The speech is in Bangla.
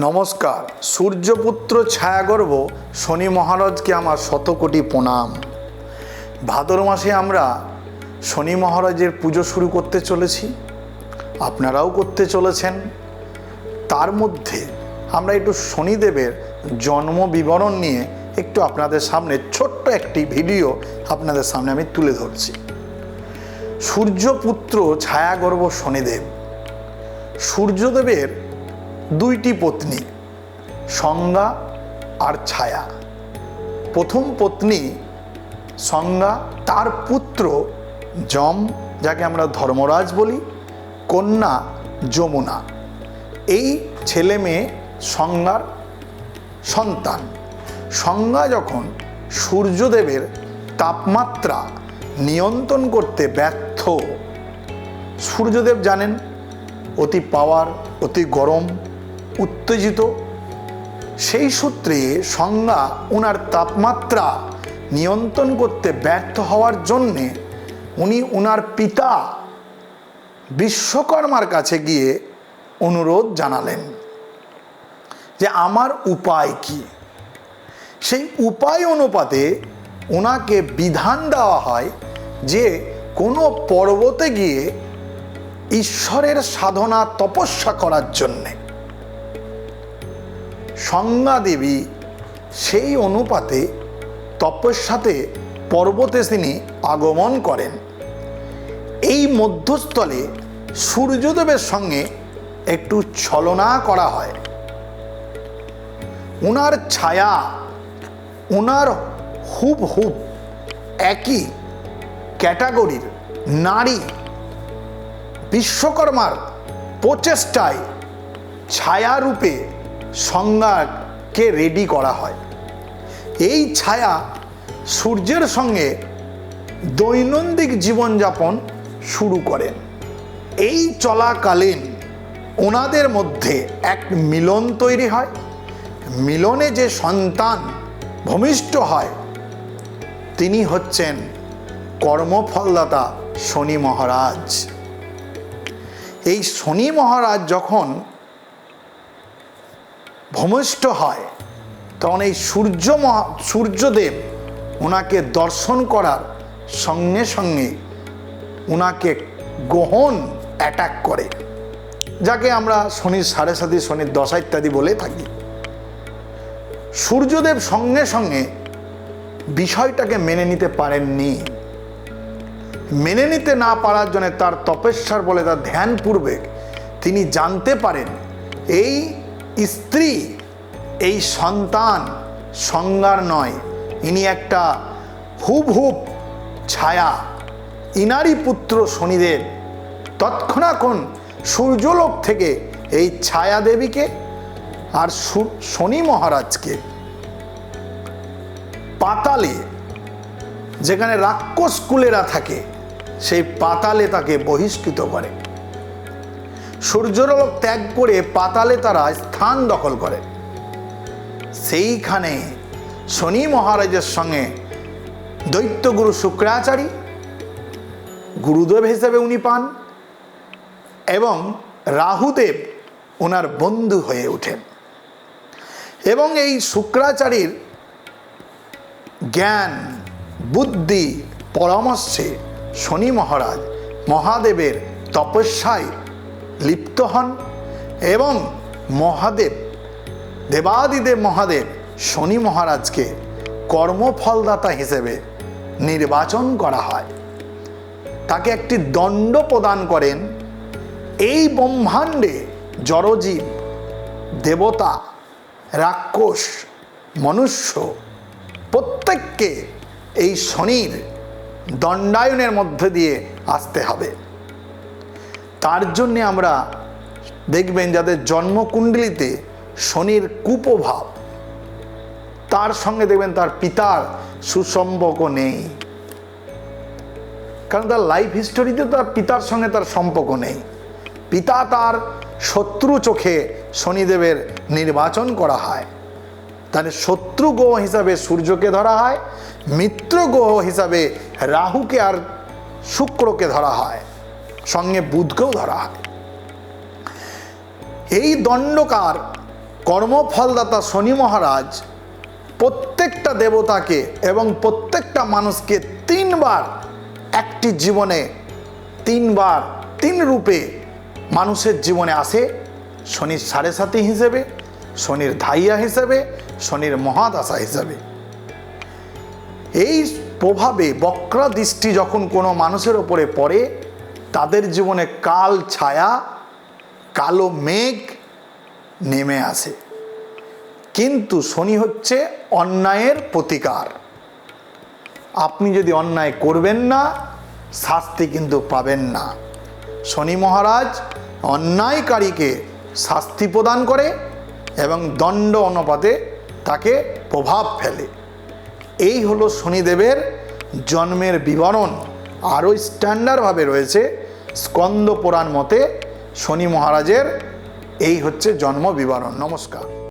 নমস্কার, সূর্যপুত্র ছায়াগর্ভ শনি মহারাজকে আমার শতকোটি প্রণাম। ভাদর মাসে আমরা শনি মহারাজের পুজো শুরু করতে চলেছি, আপনারাও করতে চলেছেন। তার মধ্যে আমরা একটু শনিদেবের জন্ম বিবরণ নিয়ে একটু আপনাদের সামনে ছোট্ট একটি ভিডিও আপনাদের সামনে আমি তুলে ধরছি। সূর্যপুত্র ছায়াগর্ভ শনিদেব। সূর্যদেবের দুইটি পত্নী, সংজ্ঞা আর ছায়া। প্রথম পত্নী, সংজ্ঞা, তার পুত্র যম, যাকে আমরা ধর্মরাজ বলি, কন্যা যমুনা। এই ছেলে মেয়ে সংজ্ঞার সন্তান। সংজ্ঞা যখন সূর্যদেবের তাপমাত্রা নিয়ন্ত্রণ করতে ব্যর্থ, সূর্যদেব জানেন, অতি পাওয়ার অতি গরম উত্তেজিত। সেই সূত্রে সংজ্ঞা ওনার তাপমাত্রা নিয়ন্ত্রণ করতে ব্যর্থ হওয়ার জন্যে উনি ওনার পিতা বিশ্বকর্মার কাছে গিয়ে অনুরোধ জানালেন যে আমার উপায় কি? সেই উপায় অনুপাতে ওনাকে বিধান দেওয়া হয় যে কোনো পর্বতে গিয়ে ঈশ্বরের সাধনা তপস্যা করার জন্যে। সংজ্ঞা দেবী সেই অনুপাতে তপস্যাতে পর্বতে তিনি আগমন করেন। এই মধ্যস্থলে সূর্যদেবের সঙ্গে একটু ছলনা করা হয়। ওনার ছায়া ওনার হুব হুব একই ক্যাটাগরির নারী। বিশ্বকর্মার প্রচেষ্টায় ছায়ারূপে সংজ্ঞাকে রেডি করা হয়। এই ছায়া সূর্যের সঙ্গে দৈনন্দিন জীবনযাপন শুরু করেন এই চলাকালীন ওনাদের মধ্যে এক মিলন তৈরি হয়। মিলনে যে সন্তান ভূমিষ্ঠ হয়, তিনি হচ্ছেন কর্মফলদাতা শনি মহারাজ। এই শনি মহারাজ যখন ভূমিষ্ঠ হয়, তখন এই সূর্য মহা, সূর্যদেব ওনাকে দর্শন করার সঙ্গে সঙ্গে ওনাকে গ্রহণ অ্যাটাক করে, যাকে আমরা শনির সাড়ে সাথে শনির দশা ইত্যাদি বলে থাকি। সূর্যদেব সঙ্গে সঙ্গে বিষয়টাকে মেনে নিতে পারেননি। মেনে নিতে না পারার জন্য তার তপস্যার বলে তার ধ্যানপূর্বক তিনি জানতে পারেন, এই স্ত্রী, এই সন্তান সংজ্ঞার নয়। ইনি একটা হুব হুব ছায়া। ইনারি পুত্র শনিদেব। তৎক্ষণাক্ষণ সূর্যলোক থেকে এই ছায়া দেবীকে আর শনি মহারাজকে পাতালে, যেখানে রাক্ষস কুলেরা থাকে, সেই পাতালে তাকে বহিষ্কৃত করে। সূর্যলোক ত্যাগ করে পাতালে তারা স্থান দখল করে। সেইখানে শনি মহারাজের সঙ্গে দৈত্যগুরু শুক্রাচারী, গুরুদেব হিসেবে উনি পান এবং রাহুদেব ওনার বন্ধু হয়ে ওঠেন। এবং এই শুক্রাচারীর জ্ঞান, বুদ্ধি, পরামর্শে শনি মহারাজ মহাদেবের তপস্যায় লিপ্ত হন এবং মহাদেব, দেবাদিদেব মহাদেব শনি মহারাজকে কর্মফলদাতা হিসেবে নির্বাচন করা হয়। তাকে একটি দণ্ড প্রদান করেন। এই ব্রহ্মাণ্ডে জড়জীব, দেবতা, রাক্ষস, মনুষ্য প্রত্যেককে এই শনির দণ্ডায়নের মধ্যে দিয়ে আসতে হবে। তার জন্যে আমরা দেখবেন যাদের জন্মকুণ্ডলিতে শনির কুপ্রভাব, তার সঙ্গে দেখবেন তার পিতার সুসম্পর্ক নেই। কারণ তার লাইফ হিস্টোরিতে তার পিতার সঙ্গে তার সম্পর্ক নেই। পিতা তার শত্রু চোখে শনিদেবের নির্বাচন করা হয়। তাহলে শত্রু গ্রহ হিসাবে সূর্যকে ধরা হয়, মিত্র গ্রহ হিসাবে রাহুকে আর শুক্রকে ধরা হয়। সঙ্গে বুধকেও ধরা হয়। এই দণ্ডকার কর্মফলদাতা শনি মহারাজ প্রত্যেকটা দেবতাকে এবং প্রত্যেকটা মানুষকে তিনবার একটি জীবনে, তিনবার তিন রূপে মানুষের জীবনে আসে। শনির সাড়ে সাথী হিসেবে, শনির ধাইয়া হিসেবে, শনির মহাদশা হিসেবে। এই প্রভাবে বক্রা দৃষ্টি যখন কোনো মানুষের ওপরে পড়ে তাদের জীবনে কাল ছায়া, কালো মেঘ নেমে আসে। কিন্তু শনি হচ্ছে অন্যায়ের প্রতিকার। আপনি যদি অন্যায় করবেন না, শাস্তি কিন্তু পাবেন না। শনি মহারাজ অন্যায়কারীকে শাস্তি প্রদান করে এবং দণ্ড অনুপাতে তাকে প্রভাব ফেলে। এই হলো শনিদেবের জন্মের বিবরণ। আরও স্ট্যান্ডার্ডভাবে রয়েছে স্কন্দ পুরাণ মতে শনি মহারাজের এই হচ্ছে জন্ম বিবরণ। নমস্কার।